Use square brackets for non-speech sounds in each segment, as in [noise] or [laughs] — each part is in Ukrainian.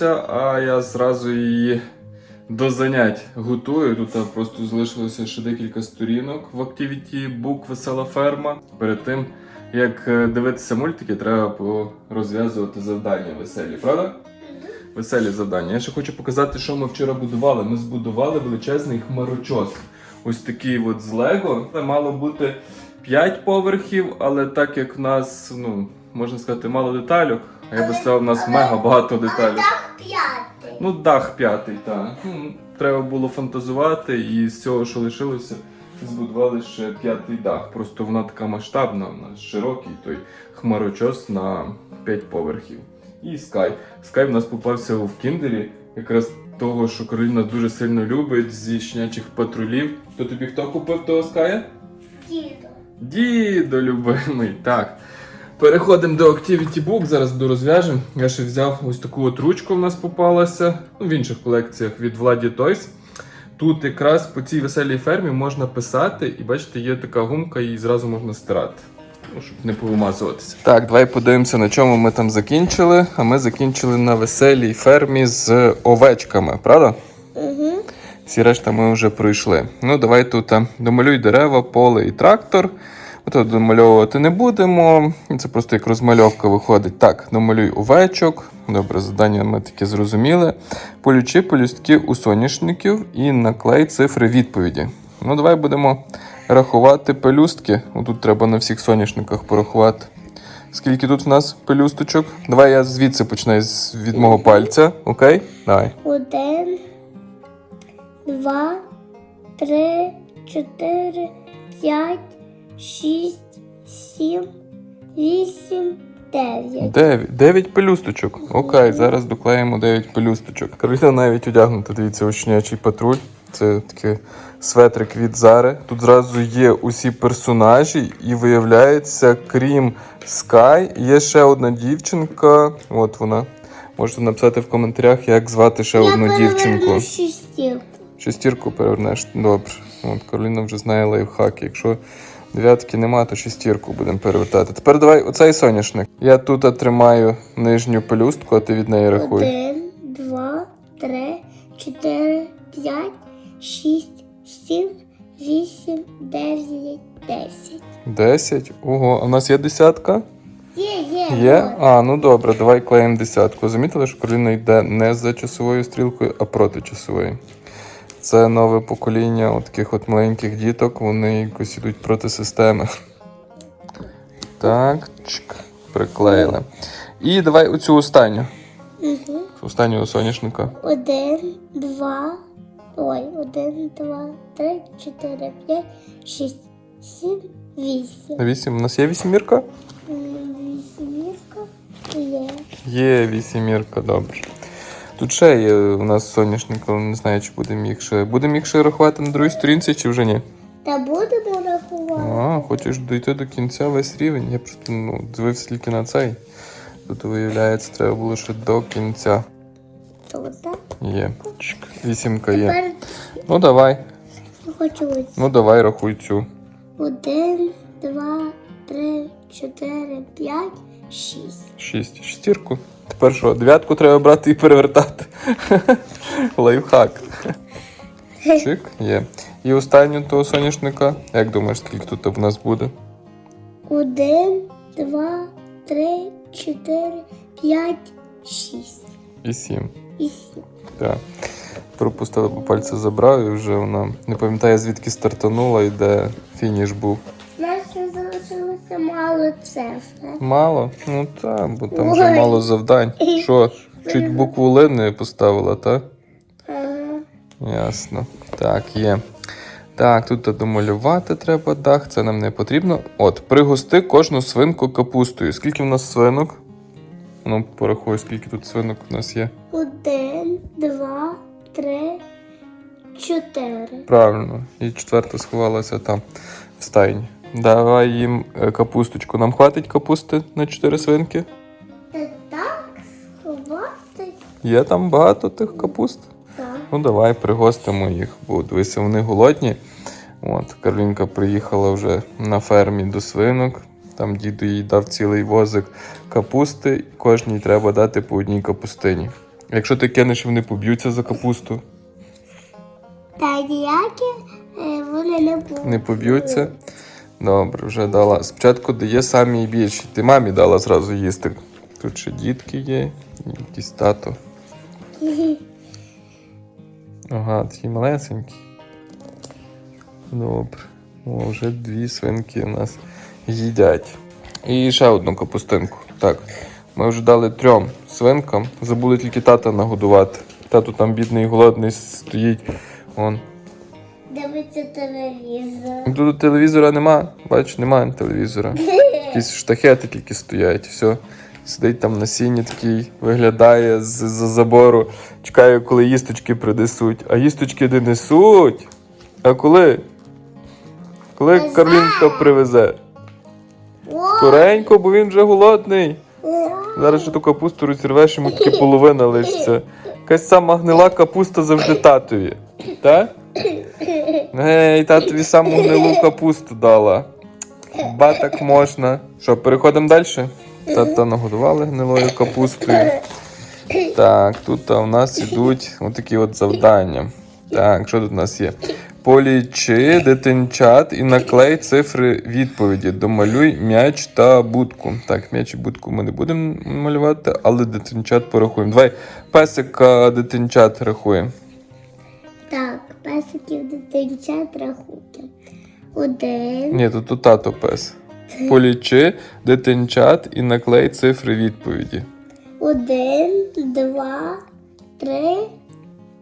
Прокинулася, а я зразу її до занять готую. Тут просто залишилося ще декілька сторінок в Activity Book Весела ферма. Перед тим, як е, дивитися мультики, треба розв'язувати завдання веселі, правда? Веселі завдання. Я ще хочу показати, що ми вчора будували. Ми збудували величезний хмарочос. Ось такий от з Лего. Це мало бути 5 поверхів, але так як в нас, ну, можна сказати, мало детальок, а я би сказав, у нас мега багато деталей. Так п'ятий. Ну, дах п'ятий, так. Ну, треба було фантазувати, і з цього, що лишилося, збудували ще п'ятий дах. Просто вона така масштабна, вона широкий той хмарочос на 5 поверхів. І Скай. Скай в нас попався в кіндері, якраз того, що Кароліна дуже сильно любить зі щенячих патрулів. То тобі хто купив того Ская? Дідо. Дідо любимий, так. Переходимо до Activity Book, зараз дорозв'яжемо. Я ще взяв ось таку от ручку в нас попалася. Ну, в інших колекціях від Владі Toys. Тут якраз по цій веселій фермі можна писати, і бачите, є така гумка, її зразу можна стирати. Ну, щоб не повимазуватися. Так, давай подивимося, на чому ми там закінчили. А ми закінчили на веселій фермі з овечками, правда? Угу. Всі решта ми вже пройшли. Ну, давай тут домалюй дерева, поле і трактор. Ото домальовувати не будемо. Це просто як розмальовка виходить. Так, домалюй овечок. Добре, завдання ми таке зрозуміли. Полючи полюстки у соняшників і наклей цифри відповіді. Ну, давай будемо рахувати пелюстки. Тут треба на всіх соняшниках порахувати. Скільки тут в нас пелюсточок? Давай я звідси починаю з- від мого пальця. Окей? Давай. Один, два, три, чотири, п'ять, шість, сім, вісім, дев'ять. Дев'ять. Дев'ять пелюсточок. Окей, зараз доклеїмо дев'ять пелюсточок. Кароліна навіть одягнута, дивіться, учнячий патруль. Це такий светрик від Зари. Тут зразу є усі персонажі, і виявляється, крім Скай, є ще одна дівчинка. От вона. Можете написати в коментарях, як звати ще одну дівчинку. шістірку. Шестірку перевернеш. Добре. От Кароліна вже знає лайфхаки. Якщо дев'ятки нема, то шестірку будемо перевертати. Тепер давай оцей соняшник. Я тут тримаю нижню пелюстку, а ти від неї рахуй. Один, два, три, чотири, п'ять, шість, сім, вісім, дев'ять, десять. Десять. Ого, а в нас є десятка? Є, є. Є? А, ну добре, давай клеїмо десятку. Замітили, що Кароліна йде не за часовою стрілкою, а проти часової. Це нове покоління от таких от маленьких діток, вони якось ідуть проти системи. Так, чик, приклеїли. І давай оцю останню. Угу. Останнього соняшника. Один, два, ой, один, два, три, чотири, п'ять, шість, сім, вісім. Вісім. У нас є вісімірка? Вісімірка є. Є вісімірка, добре. Тут ще є у нас соняшник, але не знаю, чи будемо їх ще. Будемо їх ще рахувати на другій сторінці, чи вже ні? Та будемо рахувати. А, хочеш дійти до кінця весь рівень. Я просто ну, дивився тільки на цей. Тут виявляється, треба було ще до кінця. Тут, так? Є. Вісімка є. Тепер Ну давай. хочу ось. Ну давай рахуй цю. Один, два, три, чотири, п'ять, шість. Шість. Шестірку. Тепер що, дев'ятку треба брати і перевертати. [laughs] Лайфхак. Чик, є. І останню того соняшника. Як думаєш, скільки тут в нас буде? Один, два, три, чотири, п'ять, шість. І сім. І сім. Так. Пропустила, бо пальці забрав і вже вона не пам'ятає, звідки стартанула і де фініш був. Ще залишилося мало цифр. Мало? Ну так, бо там вже Ой. мало завдань. Що, чуть букву Л не поставила, так? Ага. Ясно. Так, є. Так, тут домалювати треба дах, це нам не потрібно. От, пригости кожну свинку капустою. Скільки в нас свинок? Ну, порахуй, скільки тут свинок у нас є. Один, два, три, чотири. Правильно. І четверта сховалася там, в стайні. Давай їм е, капусточку. Нам хватить капусти на 4 свинки? Так сховати? Є там багато тих капуст. Так. Ну давай пригостимо їх, бо дивися, вони голодні. От, Каролінка приїхала вже на фермі до свинок. Там діду їй дав цілий возик капусти, кожній треба дати по одній капустині. Якщо ти кинеш, вони поб'ються за капусту, Та ніякі е, вони не будуть. не поб'ються. Добре, вже дала. Спочатку дає самі більші. Ти мамі дала зразу їсти. Тут ще дітки є, і якийсь тато. [laughs] Ага, такі малесенькі. Добре. О, вже дві свинки у нас їдять. І ще одну капустинку. Так. Ми вже дали трьом свинкам. Забули тільки тата нагодувати. Тато там бідний голодний стоїть. Вон. Дивиться телевізор. Тут телевізора нема. Бачиш, немає телевізора. [laughs] Якісь штахети тільки стоять. Все. Сидить там на сіні такий, виглядає з за забору, чекає, коли їсточки принесуть. А їсточки не несуть. А коли? Коли Карлінка привезе? Скоренько, бо він вже голодний. Зараз ще ту капусту розірвеш, йому тільки половина лишиться. [laughs] Якась сама гнила капуста завжди татові. Так? Гей, татові саму гнилу капусту дала. Хіба так можна? Що, переходимо далі? Тата нагодували гнилою капустою. Так, тут у нас ідуть отакі от завдання. Так, що тут у нас є? Полічи дитинчат і наклей цифри відповіді. Домалюй м'яч та будку. Так, м'яч і будку ми не будемо малювати, але дитинчат порахуємо. Давай песика дитинчат рахуємо. Так, песиків дитинчат рахунки. Один, Ні, тут, тут тато пес. Полічи дитинчат і наклей цифри відповіді. один, два, три,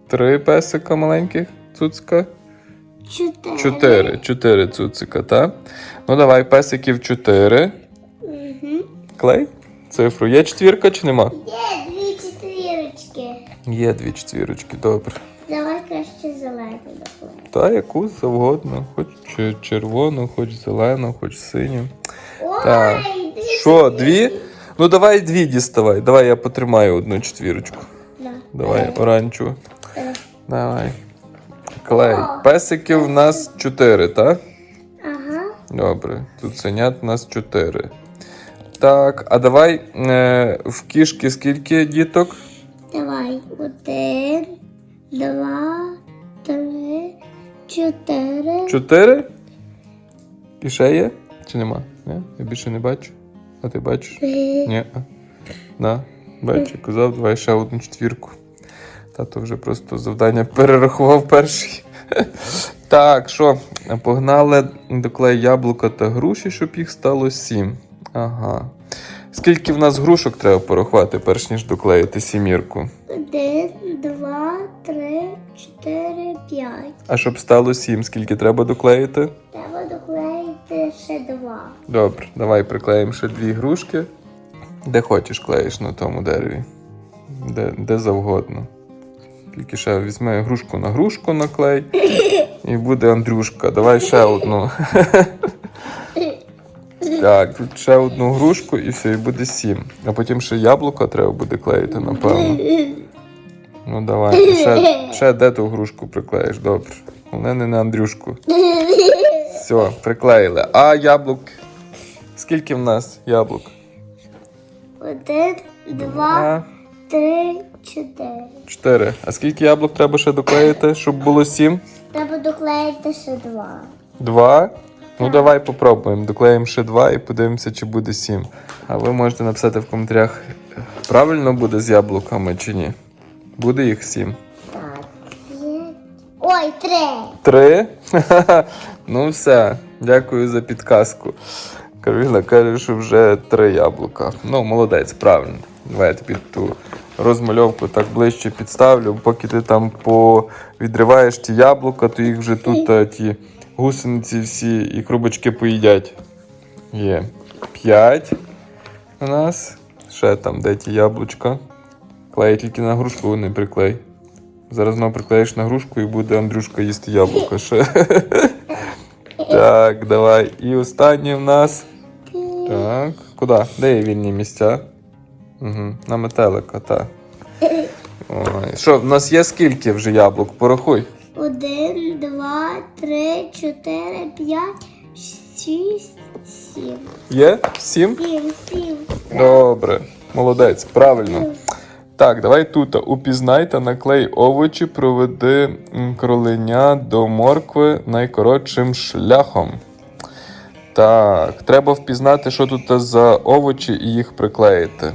Три песика маленьких, цуцика. чотири. Чотири. Чотири цуцика, так? Ну давай, песиків чотири. Угу. Клей. Цифру. Є четвірка чи нема? Є дві четвірочки. Є дві четвірочки, добре. Давай краще зелену доклеїмо. Та яку завгодно, хоч червону, хоч зелену, хоч синю. Ой, Так. дві Що, дві? Ну давай дві діставай. Давай я потримаю одну четвірочку. Да. Давай, оранжеву. Е, Давай. Клей. Песиків в нас чотири, так? Ага. Добре. Тут синят у нас чотири. Так, а давай е, в кішки скільки діток? Давай. Один, два, три, чотири. Чотири? І ще є? Чи нема? Ні? Я більше не бачу. А ти бачиш? Ні. А. Да. Бачу, казав, давай ще одну четвірку. Тато вже просто завдання перерахував перший. [laughs] Так, що, погнали доклей яблука та груші, щоб їх стало сім. Ага. Скільки в нас грушок треба порахувати, перш ніж доклеїти сімірку? Один, два, три, чотири, п'ять. А щоб стало сім, скільки треба доклеїти? Треба доклеїти ще два. Добре, давай приклеїмо ще дві грушки. Де хочеш клеїш на тому дереві. Де, де завгодно. Тільки ще візьми грушку на грушку наклей. [laughs] І буде Андрюшка. Давай ще одну. [laughs] Так, тут ще одну грушку і все, і буде сім. А потім ще яблуко треба буде клеїти, напевно. Ну давай. І Ще, ще де ту грушку приклеїш, добре. Головне не на Андрюшку. Все, приклеїли. А яблук. Скільки в нас яблук? Один, два, три, чотири. чотири. А скільки яблук треба ще доклеїти, щоб було сім? Треба доклеїти ще два. Два. Ну давай попробуємо. Доклеїмо ще два і подивимося, чи буде сім. А ви можете написати в коментарях, правильно буде з яблуками чи ні. Буде їх сім. Ой, три. Три? [laughs] ну все, дякую за підказку. Кароліна каже, що вже три яблука. Ну, молодець, правильно. Давай я тобі ту розмальовку так ближче підставлю. Поки ти там повідриваєш ті яблука, то їх вже тут е, ті гусениці всі і крубочки поїдять. Є п'ять у нас. Ще там де ті яблучка. Клей тільки на грушку не приклей. Зараз знову приклеїш на грушку і буде Андрюшка їсти яблуко ще. [laughs] Так, давай. І останнє в нас. Так. Куди? Де є вільні місця? Угу. На метелика, так. Ой. Що, в нас є скільки вже яблук? Порахуй. Один, два, три, чотири, п'ять, шість, Сім. Є? Сім? Сім, сім. Добре. Молодець, правильно. Так, давай тут. Упізнай та наклей овочі, проведи м, кроленя до моркви найкоротшим шляхом. Так, треба впізнати, що тут за овочі і їх приклеїти.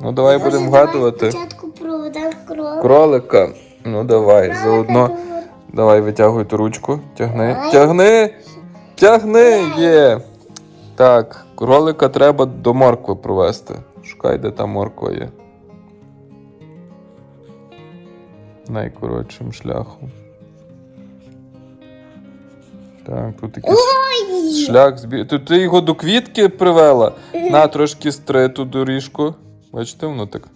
Ну, давай Може, будемо давай вгадувати. Спочатку проведемо кров. Кролика. Ну, давай, заодно. Давай, витягуй ту ручку. Тягни. Давай. Тягни! Тягни! Є! Так, кролика треба до моркви провести. Шукай, де та морква є. Найкоротшим шляхом. Так, тут якийсь шлях збі... Тут ти його до квітки привела. На трошки стри ту доріжку. Бачите, воно так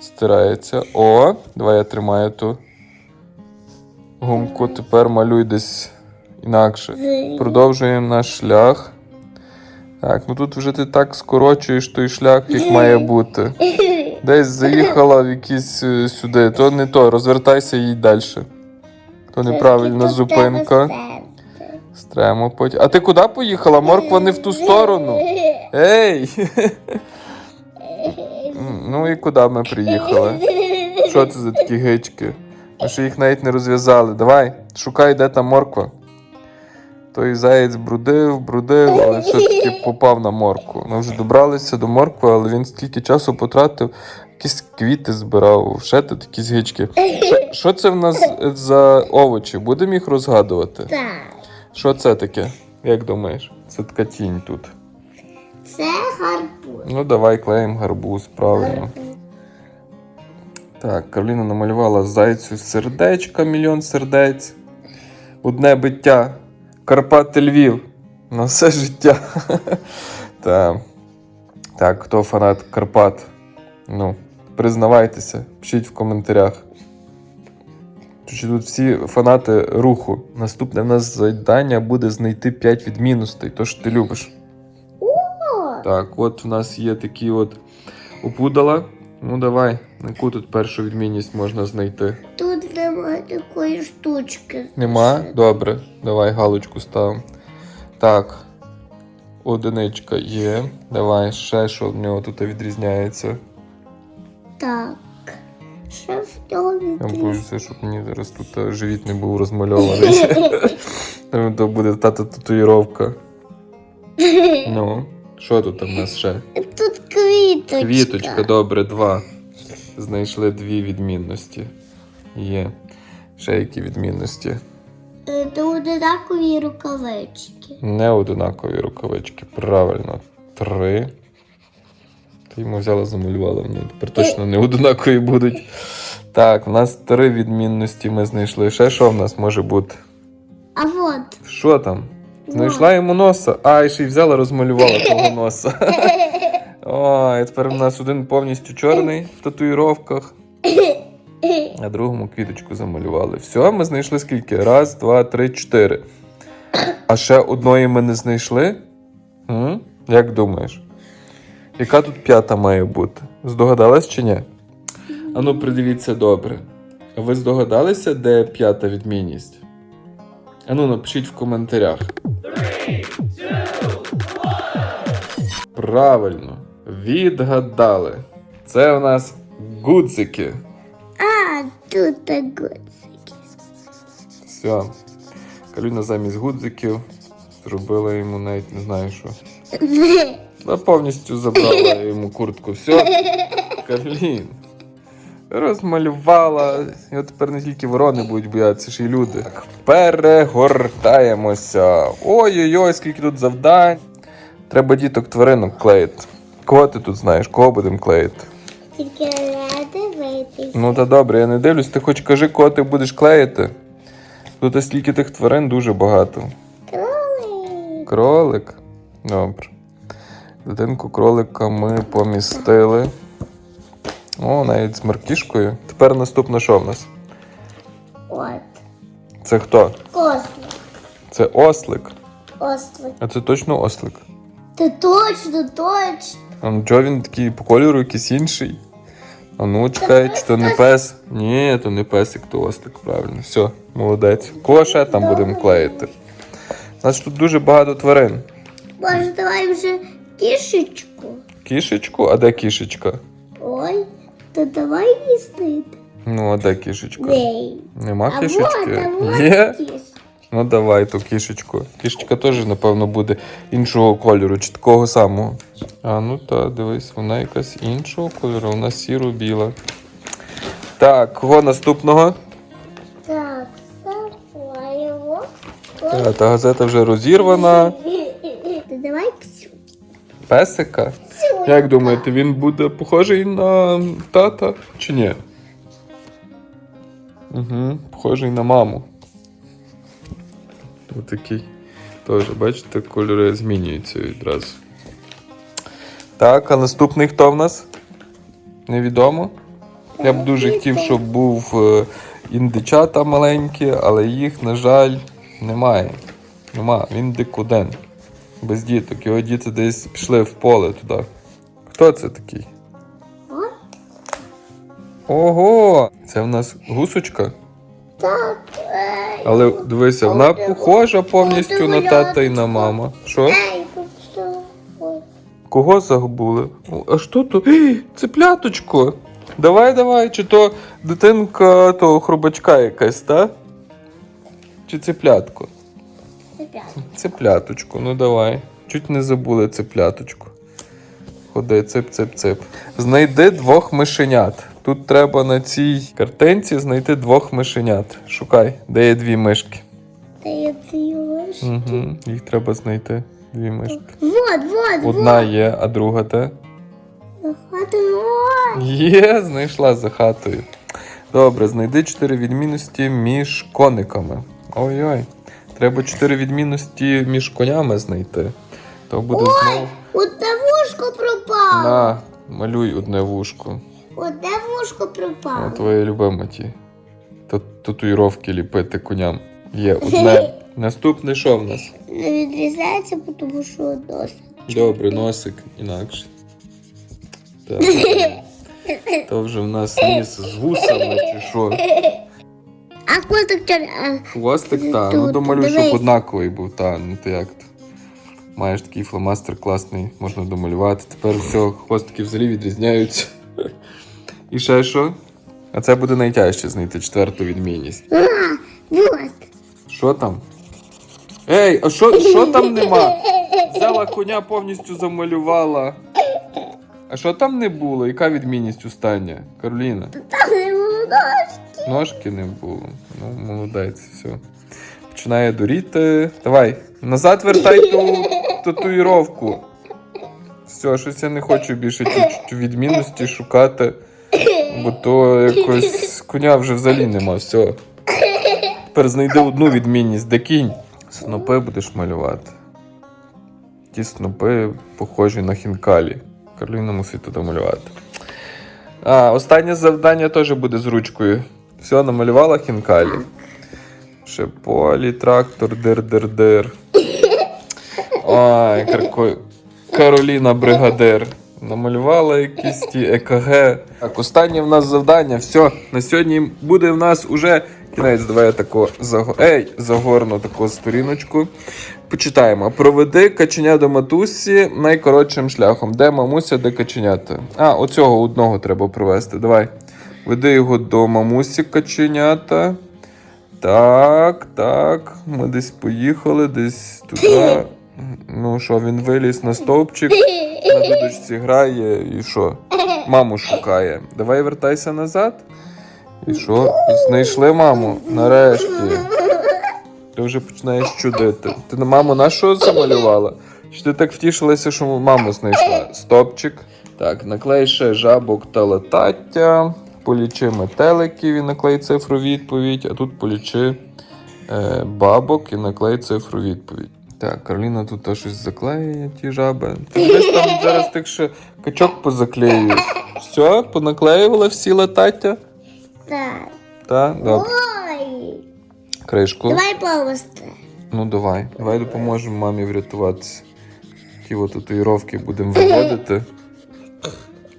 стирається. О, давай я тримаю ту гумку. Тепер малюй десь інакше. Продовжуємо наш шлях. Так, ну тут вже ти так скорочуєш той шлях, як має бути. [laughs] Десь заїхала в якісь е, сюди. То не то, розвертайся їдь далі. То неправильна зупинка. Стремо потім. А ти куди поїхала? Морква не в ту сторону. [laughs] Ей! [laughs] Ну і куди ми приїхали? Що це за такі гички? Ми ще їх навіть не розв'язали. Давай, шукай, де та морква. Той заєць брудив, брудив, але все-таки попав на моркву. Ми вже добралися до моркви, але він стільки часу потратив, якісь квіти збирав, ще тут якісь гички. Що- Що це в нас за овочі? Будемо їх розгадувати? Так. Що це таке? Як думаєш? Це така тінь тут. Це гарбуз. Ну, давай клеїмо гарбуз, правильно. Так, Кароліна намалювала зайцю сердечка, мільйон сердець. Одне биття. Карпати Львів. На все життя. [laughs] так. так, хто фанат Карпат? Ну, признавайтеся, пишіть в коментарях. Чи тут всі фанати руху. Наступне в нас завдання буде знайти 5 відмінностей, то що ти любиш. Так, от в нас є такі от опудала. Ну давай, яку тут першу відмінність можна знайти? Тут немає такої штучки. Нема? Добре, давай галочку ставимо. Так. Одиничка є. Давай ще що в нього тут відрізняється. Так. Що в нього Я боюся, щоб мені зараз тут е, живіт не був розмальований. [laughs] То буде тата татуїровка. [laughs] Ну, що тут в нас ще? Тут квіточка. Квіточка, добре, два. Знайшли дві відмінності. Є. Ще які відмінності. Е, То одинакові рукавички. Не одинакові рукавички. Правильно. Три. Ти йому взяла, замалювала. Ну, тепер точно не одинакові будуть. Так, в нас три відмінності ми знайшли. Ще що в нас може бути? А от. Що там? Знайшла йому носа. А, і ще й взяла, розмалювала того носа. [laughs] Ой, тепер у нас один повністю чорний в татуїровках. А другому квіточку замалювали. Все, ми знайшли скільки? Раз, два, три, чотири. А ще одної ми не знайшли? М? Як думаєш? Яка тут п'ята має бути? Здогадалась чи ні? Ану, придивіться добре. Ви здогадалися, де п'ята відмінність? Ану, напишіть в коментарях. Правильно, відгадали. Це у нас гудзики. А, тут от. Все. Калюна замість гудзиків зробила йому навіть не знаю що. [laughs] Вона повністю забрала йому куртку. Все. Калін. Розмалювала. І от тепер не тільки ворони будуть боятися, ще й люди. Так, перегортаємося. Ой-ой-ой, скільки тут завдань. Треба діток тваринок клеїти. Кого ти тут знаєш? Кого будемо клеїти? Тільки не дивитись. Ну та добре, я не дивлюсь, ти хоч кажи, кого ти будеш клеїти. Тут стільки тих тварин дуже багато. Кролик. Кролик. Добре. Дитинку кролика ми помістили. О, навіть з маркішкою. Тепер наступне що в нас? От. Це хто? Кослик. Це ослик. Ослик. А це точно ослик. Та точно, точно. А ну чого він такий по кольору якийсь інший? А ну чекай, чи то не пес? Ні, то не песик, то ослик, правильно. Все, молодець. Ще там будемо клеїти? У нас тут дуже багато тварин. Може, давай вже кішечку. Кішечку? А де кішечка? Ой, то давай їсти. Ну, а де кішечка? Нема А кішечки? вот, а вот Є? кіш. Ну давай ту кішечку. Кішечка теж, напевно, буде іншого кольору, чи такого самого. А ну та, дивись, вона якась іншого кольору, вона сіро-біла. Так, кого наступного? Так, закриваємо. Та, та газета вже розірвана. Давай. Песика. Як думаєте, він буде похожий на тата чи ні? Угу, похожий на маму. Ось такий. Теж, бачите, кольори змінюються відразу. Так, а наступний хто в нас? Невідомо. Я б дуже хотів, щоб був е, індичата маленькі, але їх, на жаль, немає. Нема, він дикуден. Без діток. Його діти десь пішли в поле туди. Хто це такий? Ого! Це в нас гусочка. Так. Але дивися, вона похожа повністю на тата і на маму. Що? Кого загубили? О, А що то? Цепляточко! Давай, давай, чи то дитинка того хробачка якась, та? Чи цеплятко? Ребят. Цепляточку, ну давай. Чуть не забули цепляточку. Ходи, цеп, цеп, цеп. Знайди двох мишенят. Тут треба на цій картинці знайти двох мишенят. Шукай, де є дві мишки. Та я цілуєш. Угу. Їх треба знайти. Дві мишки. Вот, вот, Одна є, а друга де? вот. Ой. Є, знайшла за хатою. Добре, знайди чотири відмінності між кониками. Ой-ой. Треба чотири відмінності між конями знайти. То буде знову. Одне вушко пропало. На, малюй одне вушко. Одне вушко пропало. твоє любиме ті. Та- Татуїровки ліпити коням. Є одне. [laughs] Наступне що в нас? Не відрізається, тому що досить. Добре, носик інакше. Так. [laughs] То вже в нас ніс з вусами чи що. А котик чор... а, Хвостик, та. Ну домалюй, щоб однаковий був, та, ну ти як то. Маєш такий фломастер класний, можна домалювати. Тепер все, хвостики взагалі відрізняються. І ще що? А це буде найтяжче знайти четверту відмінність. А, вот. Що там? Ей, а що, що там нема? [laughs] Взяла коня повністю замалювала. А що там не було? Яка відмінність остання? Кароліна? Там не було дощ. Ножки не було. Ну, молодець, все. Починає дуріти. Давай, назад вертай ту [laughs] татуїровку. Все, щось я не хочу більше ті відмінності шукати. Бо то якось коня вже взагалі нема. Все. Тепер знайди одну відмінність, де кінь. Снопи будеш малювати. Ті снопи похожі на хінкалі. Кароліна мусить туди малювати. А, останнє завдання теж буде з ручкою. Все, намалювала хінкалі. Ще полі, трактор, дир-дир-дир. Ой, Карко... Кароліна Бригадир. Намалювала якісь ті ЕКГ. Так, останнє в нас завдання. Все, на сьогодні буде в нас уже кінець. Давай я тако заго... Ей, загорну таку сторіночку. Почитаємо. Проведи каченя до матусі найкоротшим шляхом. Де мамуся, де каченята? А, оцього одного треба провести. Давай. Веди його до мамусі каченята. Так, так. Ми десь поїхали, десь туди. Ну що, він виліз на стовпчик, на дудочці грає і що? Маму шукає. Давай вертайся назад. І що? Знайшли маму? Нарешті. Ти вже починаєш чудити. Ти на маму на що замалювала? Чи ти так втішилася, що маму знайшла? Стопчик. Так, наклей ще жабок та летаття. Полічи метеликів і наклей цифру відповідь, а тут полічи е, бабок і наклей цифру відповідь. Так, Кароліна тут теж щось заклеює ті жаби. Ти десь там зараз тих ще качок позаклеюєш. Все, понаклеювала всі летаття? Так. Так, добре. Ой. Кришку. Давай повести. Ну давай, давай допоможемо мамі врятуватися. Ті от татуїровки будемо виводити.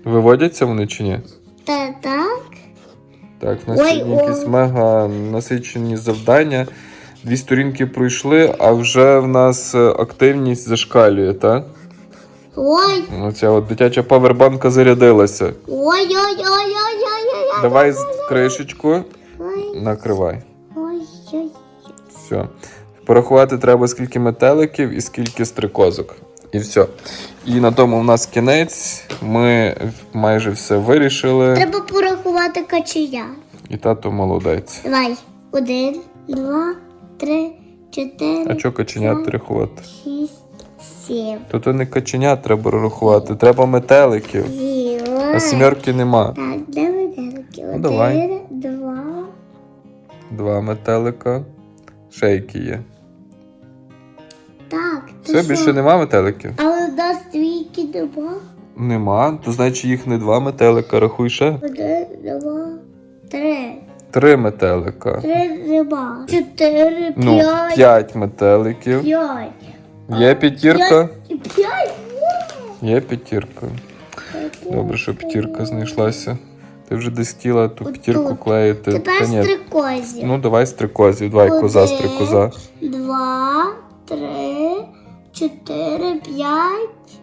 Виводяться вони чи ні? Та так. Так, в нас Ой, сьогодні якісь мега насичені завдання. Дві сторінки пройшли, а вже в нас е, активність зашкалює, так? Ой, Оця от дитяча павербанка зарядилася. ой, ой, ой, ой, ой, ой, Давай з кришечку, ой, накривай. ой, ой. Все. Порахувати треба скільки метеликів і скільки стрикозок. І все. І на тому в нас кінець. Ми майже все вирішили. Треба порахувати каченя. І тато молодець. Давай. Один, два, три, чотири, А чого каченят рахувати? шість, сім. То то не каченят треба рахувати, треба метеликів. А Ой. сімерки нема. Так, де виделки? Один, давай. два. Два метелика. Ще які є. Так, ти Все, що? більше нема метеликів? Але у нас двійки нема. Нема. То значить їх не два метелика, рахуй ще. Один, два, три. Три метелика. Три нема. Чотири, Ну, п'ять. п'ять метеликів. П'ять. Є п'ятірка? П'ять. Є п'ятірка. Добре, що п'ятірка знайшлася. Ти вже десь хотіла ту п'ятірку клеїти. Тепер Та ні. стрикозі. Ну, давай стрикозів. Давай коза, Один, стрикоза. Два, три, чотири, п'ять.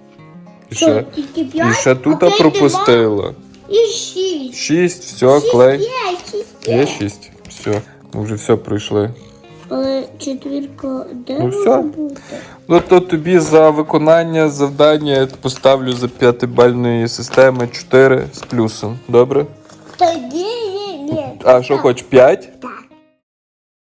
І Що, ще, тільки і п'ять? ще тут Окей, пропустила. І шість. Шість, все, клей. Є, шість Є є. шість. Все. Ми вже все пройшли. Але четвірка де Ну, може все. бути? Ну то тобі за виконання завдання я поставлю за п'ятибальної системи 4 з плюсом. Добре? Тоді є. А що хоч 5? Так.